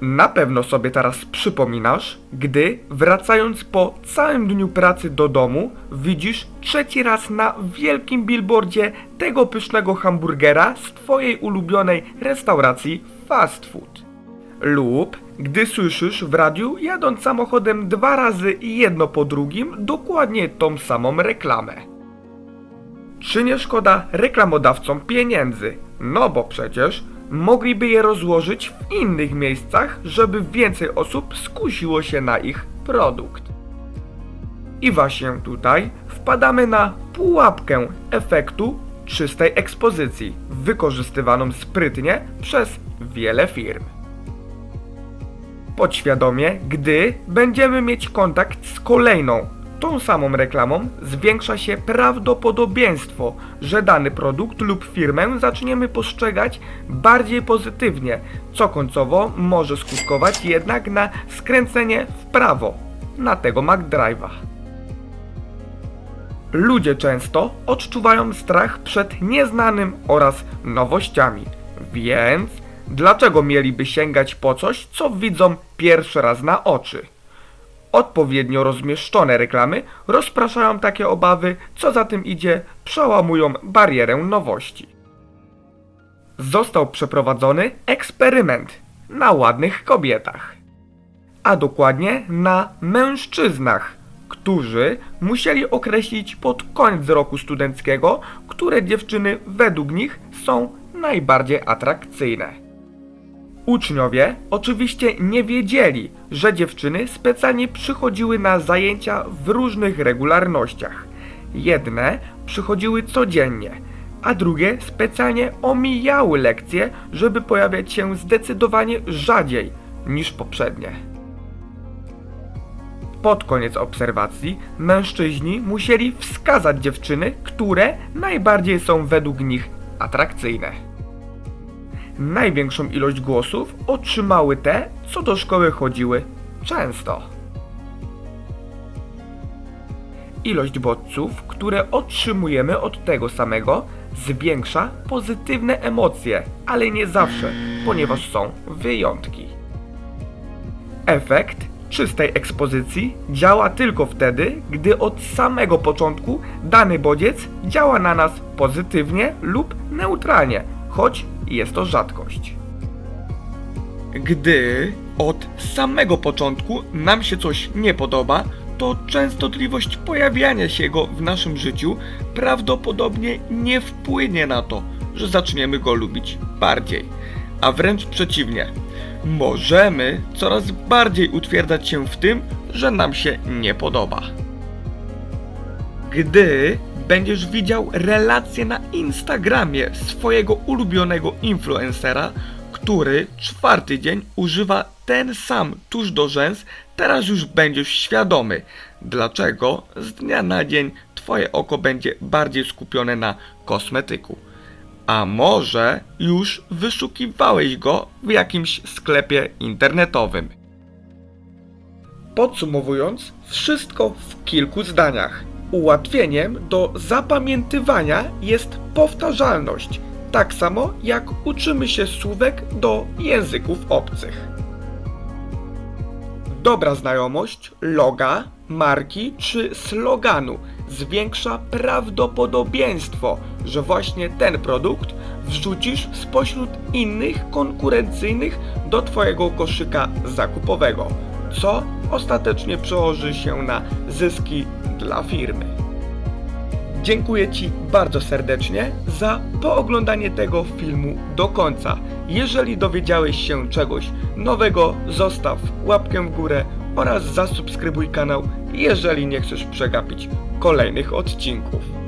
Na pewno sobie teraz przypominasz, gdy wracając po całym dniu pracy do domu, widzisz trzeci raz na wielkim billboardzie tego pysznego hamburgera z twojej ulubionej restauracji fast food. Lub gdy słyszysz w radiu jadąc samochodem dwa razy jedno po drugim dokładnie tą samą reklamę. Czy nie szkoda reklamodawcom pieniędzy? No bo przecież mogliby je rozłożyć w innych miejscach, żeby więcej osób skusiło się na ich produkt. I właśnie tutaj wpadamy na pułapkę efektu czystej ekspozycji, wykorzystywaną sprytnie przez wiele firm. Podświadomie, gdy będziemy mieć kontakt z kolejną, tą samą reklamą, zwiększa się prawdopodobieństwo, że dany produkt lub firmę zaczniemy postrzegać bardziej pozytywnie, co końcowo może skutkować jednak na skręcenie w prawo na tego McDrive'a. Ludzie często odczuwają strach przed nieznanym oraz nowościami, więc dlaczego mieliby sięgać po coś, co widzą pierwszy raz na oczy? Odpowiednio rozmieszczone reklamy rozpraszają takie obawy, co za tym idzie, przełamują barierę nowości. Został przeprowadzony eksperyment na ładnych kobietach, a dokładnie na mężczyznach, którzy musieli określić pod koniec roku studenckiego, które dziewczyny według nich są najbardziej atrakcyjne. Uczniowie oczywiście nie wiedzieli, że dziewczyny specjalnie przychodziły na zajęcia w różnych regularnościach. Jedne przychodziły codziennie, a drugie specjalnie omijały lekcje, żeby pojawiać się zdecydowanie rzadziej niż poprzednie. Pod koniec obserwacji mężczyźni musieli wskazać dziewczyny, które najbardziej są według nich atrakcyjne. Największą ilość głosów otrzymały te, co do szkoły chodziły często. Ilość bodźców, które otrzymujemy od tego samego, zwiększa pozytywne emocje, ale nie zawsze, ponieważ są wyjątki. Efekt czystej ekspozycji działa tylko wtedy, gdy od samego początku dany bodziec działa na nas pozytywnie lub neutralnie, choć jest to rzadkość. Gdy od samego początku nam się coś nie podoba, to częstotliwość pojawiania się go w naszym życiu prawdopodobnie nie wpłynie na to, że zaczniemy go lubić bardziej, a wręcz przeciwnie. Możemy coraz bardziej utwierdzać się w tym, że nam się nie podoba. Gdy będziesz widział relację na Instagramie swojego ulubionego influencera, który czwarty dzień używa ten sam tuż do rzęs, teraz już będziesz świadomy, dlaczego z dnia na dzień twoje oko będzie bardziej skupione na kosmetyku. A może już wyszukiwałeś go w jakimś sklepie internetowym. Podsumowując, wszystko w kilku zdaniach. Ułatwieniem do zapamiętywania jest powtarzalność, tak samo jak uczymy się słówek do języków obcych. Dobra znajomość loga, marki czy sloganu zwiększa prawdopodobieństwo, że właśnie ten produkt wrzucisz spośród innych konkurencyjnych do Twojego koszyka zakupowego, co ostatecznie przełoży się na zyski dla firmy. Dziękuję Ci bardzo serdecznie za pooglądanie tego filmu do końca. Jeżeli dowiedziałeś się czegoś nowego, zostaw łapkę w górę oraz zasubskrybuj kanał, jeżeli nie chcesz przegapić kolejnych odcinków.